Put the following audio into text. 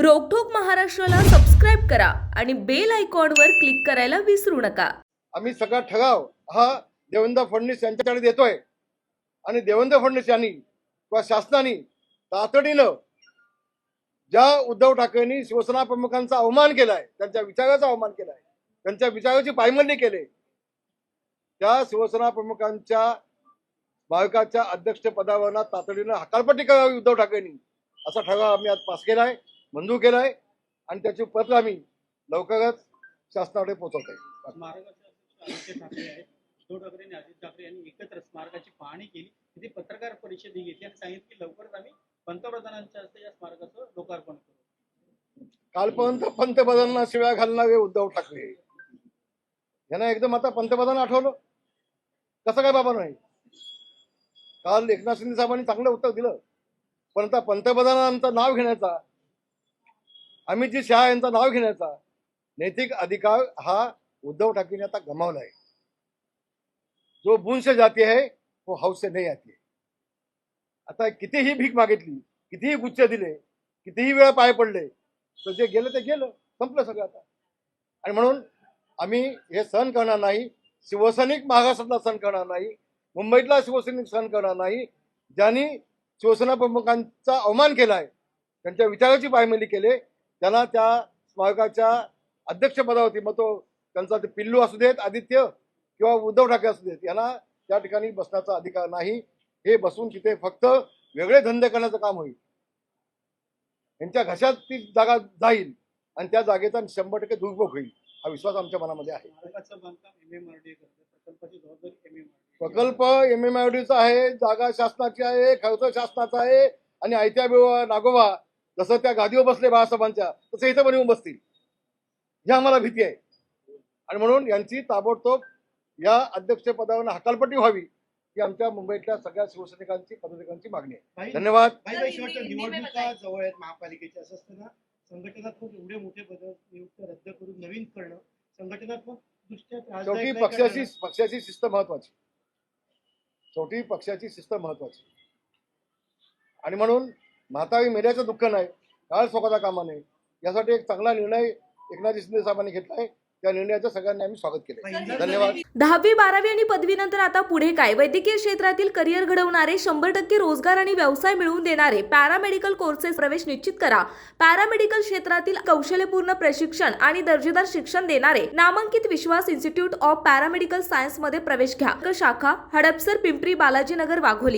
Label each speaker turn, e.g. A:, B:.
A: रोकठोक महाराष्ट्राला सबस्क्राईब करा आणि बेल आयकॉनवर क्लिक करायला विसरू नका.
B: आम्ही सगळा ठगाव हा देवेंद्र फडणवीस यांच्याकडे देतोय. आणि देवेंद्र फडणवीस यांनी किंवा शासनाने तातडीनं ज्या उद्धव ठाकरेंनी शिवसेना प्रमुखांचा अवमान केलाय त्यांच्या विचाराचा अवमान केलाय त्यांच्या विचाराची पायमल्ली केली त्या शिवसेना प्रमुखांच्या भाविकाच्या अध्यक्षपदावर तातडीनं हकालपट्टी करावी उद्धव ठाकरेंनी. असा ठराव आम्ही आज पास केला आहे मंजूर केलाय आणि त्याची पत्र आम्ही लवकरच शासनाकडे पोहोचवत आहे
C: स्मारकाचे अध्यक्ष आदित्य ठाकरे आहेत. उद्धव ठाकरे आणि आदित्य ठाकरे यांनी एकत्र स्मारकाची पाहणी केली. तिथे पत्रकार परिषद घेतली आणि सांगितलं की लवकरच आम्ही पंतप्रधानांच्या हस्ते या स्मारकाचं लोकार्पण करू.
B: कालपर्यंत पंतप्रधानांना शिव्या घालणारे उद्धव ठाकरे. यांना एकदम आता पंतप्रधान आठवलं. कसं काय बाबा नाही? काल एकनाथ शिंदे साहेबांनी चांगलं उत्तर दिलं. पण आता पंतप्रधानांचं नाव घेण्याचा अमितजी शहा यांचं नाव घेण्याचा नैतिक अधिकार हा उद्धव ठाकरेने आता गमावला आहे. जो बुंश जाती है वो हौसे से नहीं आती आता कितीही भीक मागितली कितीही गुच्छ दिले कितीही वेळा पाय पडले तर जे गेलं ते गेलं संपलं सगळं आता. आणि म्हणून आम्ही हे सहन करणार नाही शिवसैनिक महाराष्ट्रातला सहन करणार नाही मुंबईतला शिवसैनिक सहन करणार नाही ज्यांनी शिवसेना प्रमुखांचा अवमान केलाय त्यांच्या विचाराची पायमली केले त्यांना त्या स्मारकाच्या अध्यक्षपदावरती मग तो त्यांचा ते पिल्लू असू देत आदित्य किंवा उद्धव ठाकरे असू देत यांना त्या ठिकाणी बसण्याचा अधिकार नाही. हे बसून तिथे फक्त वेगळे धंदे करण्याचं काम होईल. यांच्या घशात ती जागा जाईल आणि त्या जागेचा शंभर टक्के दुरुपयोग होईल हा विश्वास आमच्या मनामध्ये आहे. प्रकल्प एम एम आय डीचा आहे जागा शासनाची आहे खर्च शासनाचा आहे आणि आयत्या नागोबा जसं त्या गादीवर बसले बाळासाहेबांच्या तसं इथं पण येऊन बसतील. ही आम्हाला भीती आहे. आणि म्हणून यांची ताबडतोब या अध्यक्षपदावर हकालपट्टी व्हावी ही आमच्या मुंबईतल्या सगळ्या शिवसैनिकांची पदाधिकाऱ्यांची मागणी आहे. धन्यवाद.
D: निवडणुका जवळ आहेत महापालिकेच्या असं असताना संघटनात्मक एवढे मोठे पद नियुक्त रद्द करून नवीन करणं संघटनात्मक दृष्ट्या
B: शेवटी पक्षाची? पक्षाची शिस्त महत्वाची. शेवटी पक्षाची शिस्त महत्वाची. आणि म्हणून म्हातारी मेल्याचं दुःख नाही काळ स्वतःचा कामा नाही. यासाठी एक चांगला निर्णय एकनाथ शिंदे साहेबांनी घेतलाय त्या निर्णयाचं सगळ्यांनी आम्ही स्वागत केलं धन्यवाद.
A: दहावी बारावी आणि पदवीनंतर आता पुढे काय? वैद्यकीय क्षेत्रातील करिअर घडवणारे शंभर टक्के रोजगार आणि व्यवसाय मिळवून देणारे पॅरामेडिकल कोर्सेस प्रवेश निश्चित करा. पॅरामेडिकल क्षेत्रातील कौशल्यपूर्ण प्रशिक्षण आणि दर्जेदार शिक्षण देणारे नामांकित विश्वास इन्स्टिट्यूट ऑफ पॅरामेडिकल सायन्समध्ये प्रवेश घ्या. शाखा हडपसर पिंपरी बालाजीनगर वाघोली.